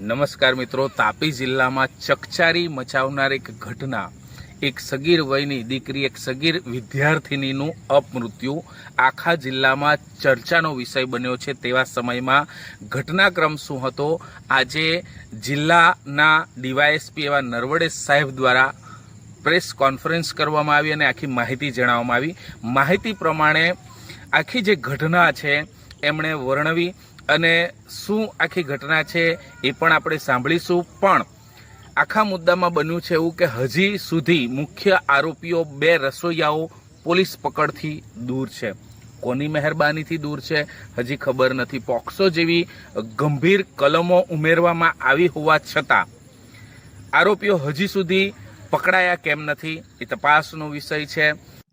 નમસ્કાર મિત્રો, તાપી જિલ્લામાં ચકચારી મચાવનાર એક ઘટના. એક સગીર વયની દીકરી, એક સગીર વિદ્યાર્થિનીનું અપમૃત્યુ. આખા જિલ્લામાં ચર્ચાનો વિષય બન્યો છે તેવા સમયમાં ઘટનાક્રમ શું હતો? આજે જિલ્લાના ડીવાયએસપી એવા નરવડે સાહેબ દ્વારા પ્રેસ કોન્ફરન્સ કરવામાં આવી અને આખી માહિતી જણાવવામાં આવી. માહિતી પ્રમાણે આખી જે ઘટના છે, એમણે વર્ણવી અને શું આખી ઘટના છે એ પણ આપણે સાંભળીશું. પણ આખા મુદ્દામાં બન્યું છે એવું કે હજી સુધી મુખ્ય આરોપીઓ બે રસોઈયાઓ પોલીસ પકડથી દૂર છે. કોની મહેરબાનીથી દૂર છે, હજી ખબર નથી. પોક્સો જેવી ગંભીર કલમો ઉમેરવામાં આવી હોવા છતાં આરોપીઓ હજી સુધી પકડાયા કેમ નથી એ તપાસનો વિષય છે.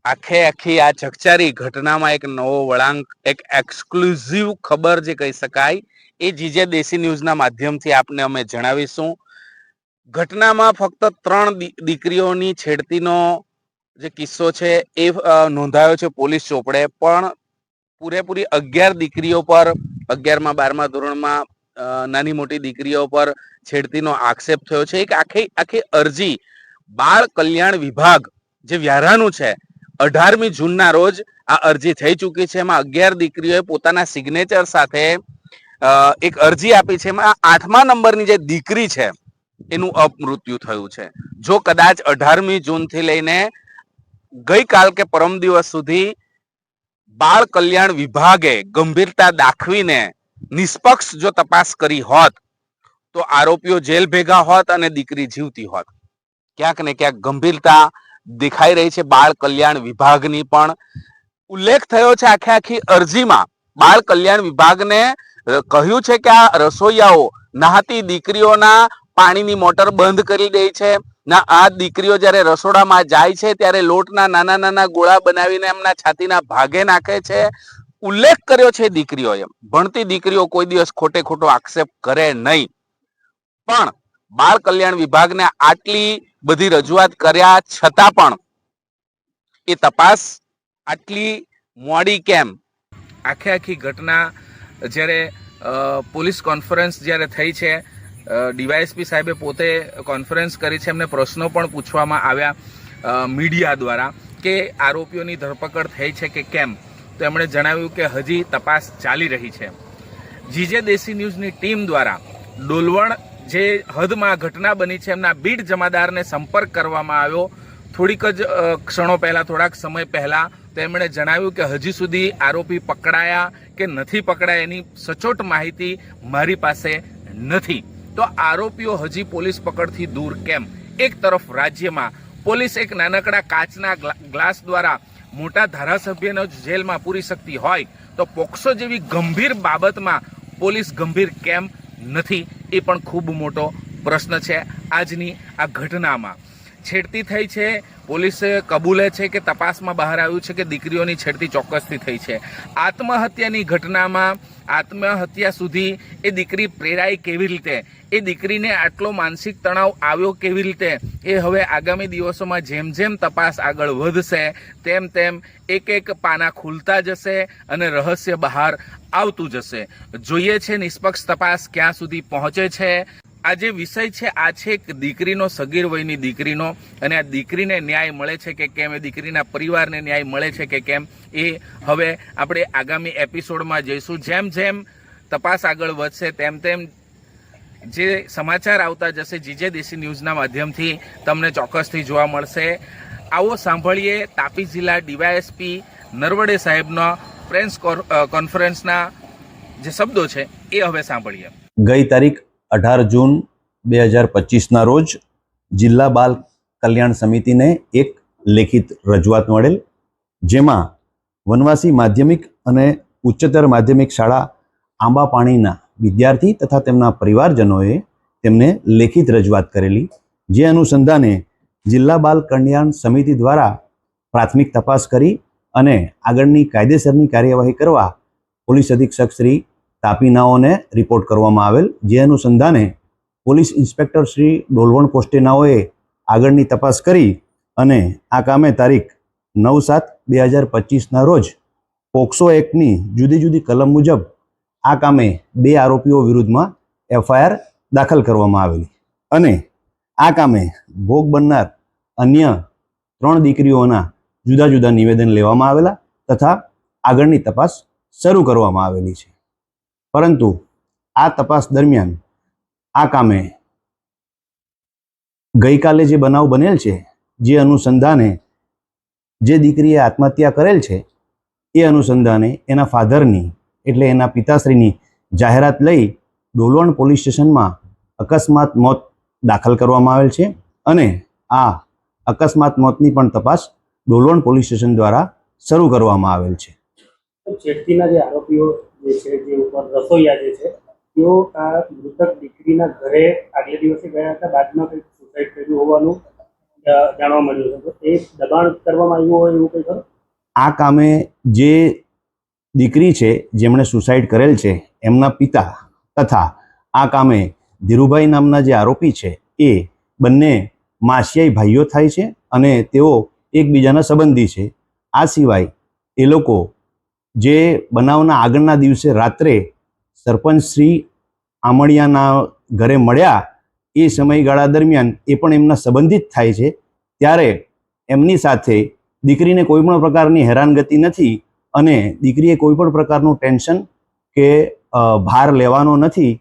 આખે આખી આ ચકચારી ઘટનામાં એક નવો વળાંક, એક એક્સક્લુઝિવ ખબર જે કહી શકાય, એ જીજે દેશી ન્યૂઝના માધ્યમથી આપને અમે જણાવીશું. ઘટનામાં ફક્ત ત્રણ દીકરીઓની છેડતીનો જે કિસ્સો છે એ નોંધાયો છે પોલીસ ચોપડે, પણ પૂરેપૂરી અગિયાર દીકરીઓ પર, અગિયારમાં બારમા ધોરણમાં નાની મોટી દીકરીઓ પર છેડતીનો આક્ષેપ થયો છે. એક આખી આખી અરજી બાળ કલ્યાણ વિભાગ જે વ્યારાનું છે, અઢારમી જૂનના રોજ આ અરજી થઈ ચૂકી છે. એમાં અગિયાર દીકરીઓએ પોતાના સિગ્નેચર સાથે એક અરજી આપી છે. એમાં આઠમા નંબરની જે દીકરી છે, એનું અપમૃત્યુ થયું છે. જો કદાચ અઢારમી જૂનથી લઈને ગઈકાલ કે પરમ દિવસ સુધી બાળ કલ્યાણ વિભાગે ગંભીરતા દાખવીને નિષ્પક્ષ જો તપાસ કરી હોત, તો આરોપીઓ જેલ ભેગા હોત અને દીકરી જીવતી હોત. ક્યાંક ને ક્યાંક ગંભીરતા દેખાઈ રહી છે બાળ કલ્યાણ વિભાગની પણ. ઉલ્લેખ થયો છે આખે આખી અરજીમાં. બાળ કલ્યાણ વિભાગને કહ્યું છે કે આ રસોઈયાઓ નહાતી દીકરીઓના પાણીની મોટર બંધ કરી દે છે. ના, આ દીકરીઓ જ્યારે રસોડામાં જાય છે ત્યારે લોટના નાના નાના ગોળા બનાવીને એમના છાતીના ભાગે નાખે છે. ઉલ્લેખ કર્યો છે દીકરીઓએ. ભણતી દીકરીઓ કોઈ દિવસ ખોટે ખોટો આક્ષેપ કરે નહીં. પણ બાળ કલ્યાણ વિભાગને આટલી બધી રજૂઆત કર્યા છતાં પણ એ તપાસ આટલી મોડી કેમ? આખે આખી ઘટના જ્યારે પોલીસ કોન્ફરન્સ જ્યારે થઈ છે ડીવાયએસપી સાહેબે પોતે કોન્ફરન્સ કરી છે, એમને પ્રશ્નો પણ પૂછવામાં આવ્યા મીડિયા દ્વારા કે આરોપીઓની ધરપકડ થઈ છે કે કેમ? તો એમણે જણાવ્યું કે હજી તપાસ ચાલી રહી છે. જીજે દેશી ન્યૂઝની ટીમ દ્વારા ડોલવણ જે હદમાં ઘટના બની છે, એમના બીડ જમાદારને સંપર્ક કરવામાં આવ્યો. થોડીક જ ક્ષણો પહેલાં, થોડાક સમય પહેલાં તેમણે જણાવ્યું કે હજી સુધી આરોપી પકડાયા કે નથી પકડાયા એની સચોટ માહિતી મારી પાસે નથી. તો આરોપીઓ હજી પોલીસ પકડથી દૂર કેમ? એક તરફ રાજ્યમાં પોલીસ એક નાનકડા કાચના ગ્લાસ દ્વારા મોટા ધારાસભ્યને જેલમાં પૂરી શકતી હોય, તો પોક્સો જેવી ગંભીર બાબતમાં પોલીસ ગંભીર કેમ નથી? એ પણ ખૂબ મોટો પ્રશ્ન છે આજની આ ઘટનામાં. છેડતી થઈ છે. પોલીસે કબૂલે છે કે તપાસમાં બહાર આવ્યું છે કે દીકરીઓની છેડતી ચોક્કસથી થઈ છે. આત્મહત્યાની ઘટનામાં આત્મહત્યા સુધી એ દીકરી પ્રેરાઈ કેવી રીતે? એ દીકરીને આટલો માનસિક તણાવ આવ્યો કેવી રીતે? એ હવે આગામી દિવસોમાં જેમ જેમ તપાસ આગળ વધશે, તેમ તેમ એક એક પાના ખુલતા જશે અને રહસ્ય બહાર આવતું જશે. જોઈએ છે, નિષ્પક્ષ તપાસ ક્યાં સુધી પહોંચે છે? આ જે વિષય છે, આ છે એક દીકરીનો, સગીર વયની દીકરીનો, અને આ દીકરીને ન્યાય મળે છે કે કેમ? એ દીકરીના પરિવારને ન્યાય મળે છે કે કેમ? એ હવે આપણે આગામી એપિસોડમાં જઈશું. જેમ જેમ તપાસ આગળ વધશે, તેમ તેમ જે સમાચાર આવતા જશે જીજે દેશી ન્યૂઝના માધ્યમથી તમને ચોક્કસથી જોવા મળશે. આવો સાંભળીએ તાપી જિલ્લા ડીવાયએસપી નરવડે સાહેબના પ્રેસ કોન્ફરન્સના જે શબ્દો છે, એ હવે સાંભળીએ. ગઈ તારીખ અઢાર જૂન બે હજાર પચીસના રોજ જિલ્લા બાલ કલ્યાણ સમિતિને એક લેખિત રજૂઆત મળેલ, જેમાં વનવાસી માધ્યમિક અને ઉચ્ચતર માધ્યમિક શાળા આંબાપાણીના વિદ્યાર્થી તથા તેમના પરિવારજનોએ તેમને લેખિત રજૂઆત કરેલી, જે અનુસંધાને જિલ્લા બાલ કલ્યાણ સમિતિ દ્વારા પ્રાથમિક તપાસ કરી અને આગળની કાયદેસરની કાર્યવાહી કરવા પોલીસ અધિક્ષક શ્રી તાપીનાઓને રિપોર્ટ કરવામાં આવેલ. જે અનુસંધાને પોલીસ ઇન્સ્પેક્ટર શ્રી ડોલવણ કોસ્ટેનાઓએ આગળની તપાસ કરી અને આ કામે તારીખ નવ સાત બે હજાર પચીસના રોજ પોક્સો એક્ટની જુદી જુદી કલમ મુજબ આ કામે બે આરોપીઓ વિરુદ્ધમાં એફઆઈઆર દાખલ કરવામાં આવેલી. અને આ કામે ભોગ બનનાર અન્ય ત્રણ દીકરીઓના જુદા જુદા નિવેદન લેવામાં આવેલા તથા આગળની તપાસ શરૂ કરવામાં આવેલી છે. પરંતુ આ તપાસ દરમિયાન આ કામે ગઈકાલે જે બનાવ બનેલ છે, જે અનુસંધાને જે દીકરીએ આત્મહત્યા કરેલ છે, એ અનુસંધાને એના ફાધરની એટલે એના પિતાશ્રીની જાહેરાત લઈ ડોલવણ પોલીસ સ્ટેશનમાં અકસ્માત મોત દાખલ કરવામાં આવેલ છે અને આ અકસ્માત મોતની પણ તપાસ ડોલવણ પોલીસ સ્ટેશન દ્વારા શરૂ કરવામાં આવેલ છે. જે આરોપીઓ જે છે, જે ઉપર રસોઈયા જે છે, તેઓ આ મૃતક દીકરીના ઘરે આગલે દિવસે ગયા હતા. બાદમાં કંઈક સુસાઇડ કર્યું હોવાનું જાણવા મળ્યું છે. તો એ દબાણ કરવામાં આવ્યું હોય એવું કંઈ ખરું? આ કામે જે દીકરી છે, જેમણે સુસાઇડ કરેલ છે, એમના પિતા તથા આ કામે ધીરુભાઈ નામના જે આરોપી છે, એ બંને માસિયાઈ ભાઈઓ થાય છે અને તેઓ એકબીજાના સંબંધી છે. આ સિવાય એ લોકો જે બનાવના આગળના દિવસે રાત્રે સરપંચ શ્રી આમણિયાના ઘરે મળ્યા, એ સમયગાળા દરમિયાન એ પણ એમના સંબંધિત થાય છે. ત્યારે એમની સાથે દીકરીને કોઈ પણ પ્રકારની હેરાનગતિ નથી અને દીકરીએ કોઈ પણ પ્રકારનું ટેન્શન કે ભાર લેવાનો નથી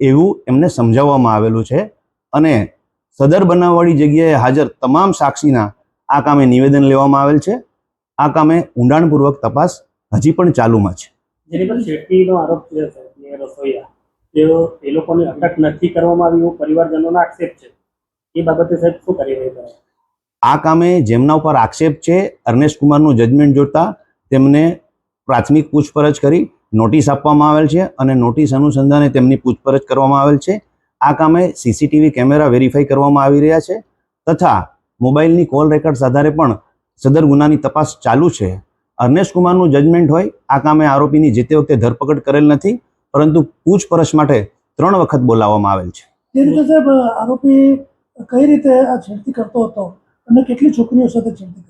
એવું એમને સમજાવવામાં આવેલું છે. અને સદર બનાવવાળી જગ્યાએ હાજર તમામ સાક્ષીના આ કામે નિવેદન લેવામાં આવેલ છે. આ કામે ઊંડાણપૂર્વક તપાસ હજી પણ ચાલુમાં છે. જેની પર છેડતીનો આરોપ છે રસોઈયા. તેઓ એ લોકોની અટક નથી કરવામાં આવી એવું પરિવારજનોનો આક્ષેપ છે. એ બાબતે સાહેબ શું કરી? આ કામે જેમના ઉપર આક્ષેપ છે અર્નેશ કુમારનું જજમેન્ટ જોતા તેમને પ્રાથમિક પૂછપરછ કરી નોટિસ આપવામાં આવેલ છે અને નોટિસ અનુસંધાને તેમની પૂછપરછ કરવામાં આવેલ છે. આ કામે સીસીટીવી કેમેરા વેરીફાઈ કરવામાં આવી રહ્યા છે તથા મોબાઈલની કોલ રેકોર્ડ આધારે પણ સદર ગુનાની તપાસ ચાલુ છે. અર્નેશ કુમારનું જજમેન્ટ હોય આ કામે આરોપીની જે તે વખતે ધરપકડ કરેલ નથી પરંતુ પૂછપરછ માટે ત્રણ વખત બોલાવવામાં આવેલ છે. જે રીતે સાહેબ આરોપી કઈ રીતે આ છેડતી કરતો હતો અને કેટલી છોકરીઓ સાથે છેડતી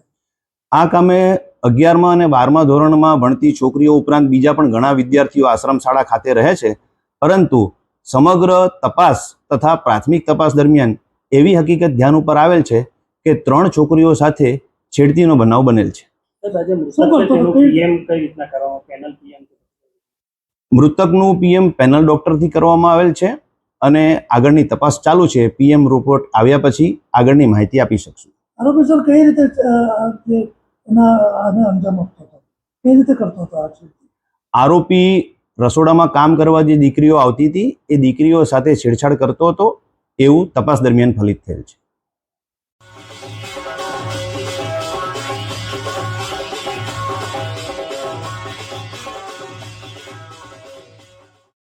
આ કામે અગિયારમા અને બારમા ધોરણમાં ભણતી છોકરીઓ ઉપરાંત બીજા પણ ઘણા વિદ્યાર્થીઓ આશ્રમ શાળા ખાતે રહે છે પરંતુ સમગ્ર તપાસ તથા પ્રાથમિક તપાસ દરમિયાન એવી હકીકત ધ્યાન ઉપર આવેલ છે કે ત્રણ છોકરીઓ સાથે છેડતીનો બનાવ બનેલ છે. મૃતકનું પીએમ પેનલ ડોક્ટરથી કરવામાં આવેલ છે અને આગળની તપાસ ચાલુ છે. પીએમ રિપોર્ટ આવ્યા પછી આગળની માહિતી આપી શકશું. આરોપી સર કઈ રીતે અંજામ આપતો હતો? કઈ રીતે કરતો હતો આરોપી રસોડામાં કામ કરવા જે દીકરીઓ આવતી હતી એ દીકરીઓ સાથે છેડછાડ કરતો હતો. એવું તપાસ દરમિયાન ફલિત થયેલ છે.